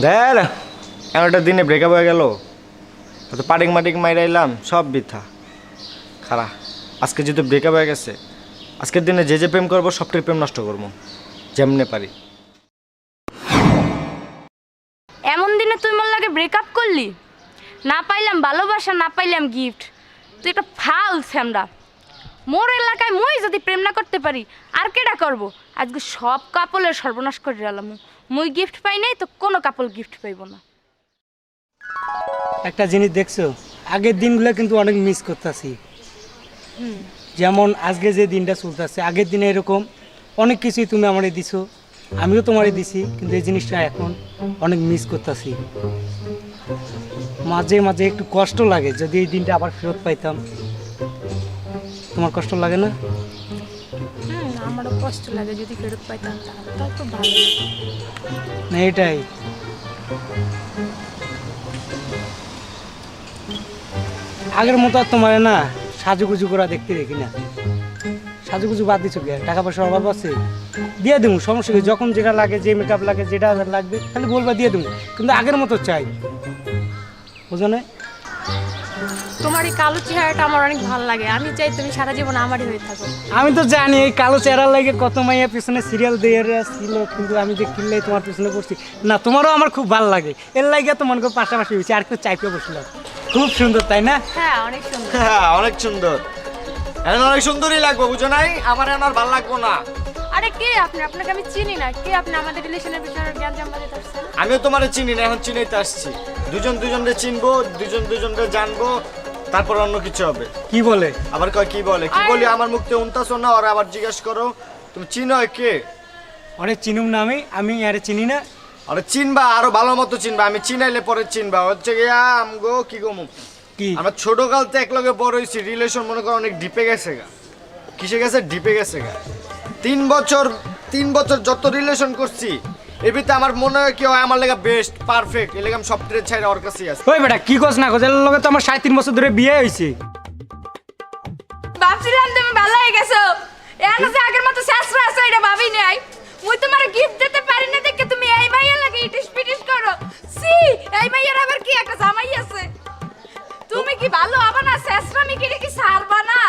দেখ একটা দিনে ব্রেকআপ হয়ে গেল। তো পাটিং মাটিং মাইরাইলাম সব বৃথা। খারা আজকে যেহেতু ব্রেকআপ হয়ে গেছে, আজকের দিনে যে যে প্রেম করব, সবটাই প্রেম নষ্ট করব। যেমনে পারি। এমন দিনে তুই মোর লাগে ব্রেকআপ করলি? না পাইলাম ভালোবাসা, না পাইলাম গিফট তুই একটা ফাল স্যামরা। মোর এলাকায় মই যদি প্রেম না করতে পারি, আর কেডা করব? আজকে সব কাপলের সর্বনাশ করে গেলাম মুই গিফট পাই নাই তো কোনো কাপল গিফট পাইব না। একটা জিনিস দেখছ? আগের দিনগুলো কিন্তু অনেক মিস করতেছি। যেমন আজকে যে দিনটা চলতেছে আগের দিনে এরকম অনেক কিছুই তুমি আমারে দিছো। আমিও তোমারে দিছি কিন্তু এই জিনিসটা এখন অনেক মিস করতেছি। মাঝে মাঝে একটু কষ্ট লাগে যদি এই দিনটা আবার ফেরত পাইতাম। তোমার কষ্ট লাগে না? আমারও কষ্ট লাগে যদি ফেরত পাইতাম তাও তো ভালো না, এটাই। আগের মতো আর তোমার না সাজুগুজু করা দেখতে দেখি না। সাজুগুজু বাদ দিচ্ছ কে? টাকা পয়সার অভাব আছে? দিয়ে দেবো সমস্যা কি? যখন যেটা লাগে, যে মেকআপ লাগে, যেটা লাগবে, খালি বলবা দিয়ে দেবো কিন্তু আগের মতো চাই। বুঝো না তোমার এই কালো চেহারাটা আমার অনেক ভালো লাগে। আমি চাই তুমি সারা জীবন আমারই হয়ে থাকো। আমি তো জানি এই কালো চেহারা লাগে কত মাইয়া পিছনে সিরিয়াল দিয়ে ছিল কিন্তু আমি যে কিনলে তোমার পিছনে পড়ছি না তোমারও আমার খুব ভালো লাগে। এর লাগে তো মনে করো পাশাপাশি হয়েছে আর কেউ চাইপে বসলাম। খুব সুন্দর তাই না? হ্যাঁ অনেক সুন্দর। হ্যাঁ অনেক সুন্দর। এখন অনেক সুন্দরই লাগবো বুঝো নাই? আমার এখন আর ভালো লাগবো না। আরে কে আপনি? আপনাকে আমি চিনি না। কে আপনি আমাদের রিলেশনের বিষয়ে জ্ঞান জানবা দিতে আসছেন আমিও তোমারে চিনি না এখন চিনেই আসছি। দুজন দুজনকে চিনবো দুজন দুজনকে জানব তারপর অন্য কিছু হবে। কি বলে? আবার কয় কি বলে? কি বলি আমার মুখতে উনতাছো না ওরা আবার জিজ্ঞেস করো তুমি চিনো কে? অনেক চিনুম না আমি আমি আরে চিনি না। আরে চিনবা আরও ভালো মতো চিনবা আমি চিনাইলে পরে চিনবা। হচ্ছে গিয়া আমগো কি গো কি? আমার ছোট কাল তো একলগে বড় হয়েছি রিলেশন মনে করো অনেক ডিপে গেছে গা। কিসে গেছে? ডিপে গেছে গা। তিন বছর তিন বছর যত রিলেশন করছি এর ভিতরে আমার মনে হয় কি হয় আমার লেগা বেস্ট পারফেক্ট এর লেগে আমি সব ট্রেড ছাইরা ওর কাছেই আছে। ওই বেটা কি কস না কস? এর লগে তো আমার সাড়ে তিন বছর ধরে বিয়ে হয়েছে ভাবছিলাম তুমি ভালো হয়ে গেছো। এখন যে আগের মতো শাস্ত্র আছে এটা ভাবি নাই। মুই তোমার গিফট দিতে পারি না দেখে তুমি এই মাইয়া লাগে ইটিস পিটিস করো। সি এই মাইয়ার আবার কি একটা জামাই আছে? তুমি কি ভালো হবে না? শাস্ত্রামি কি কি সারবা না?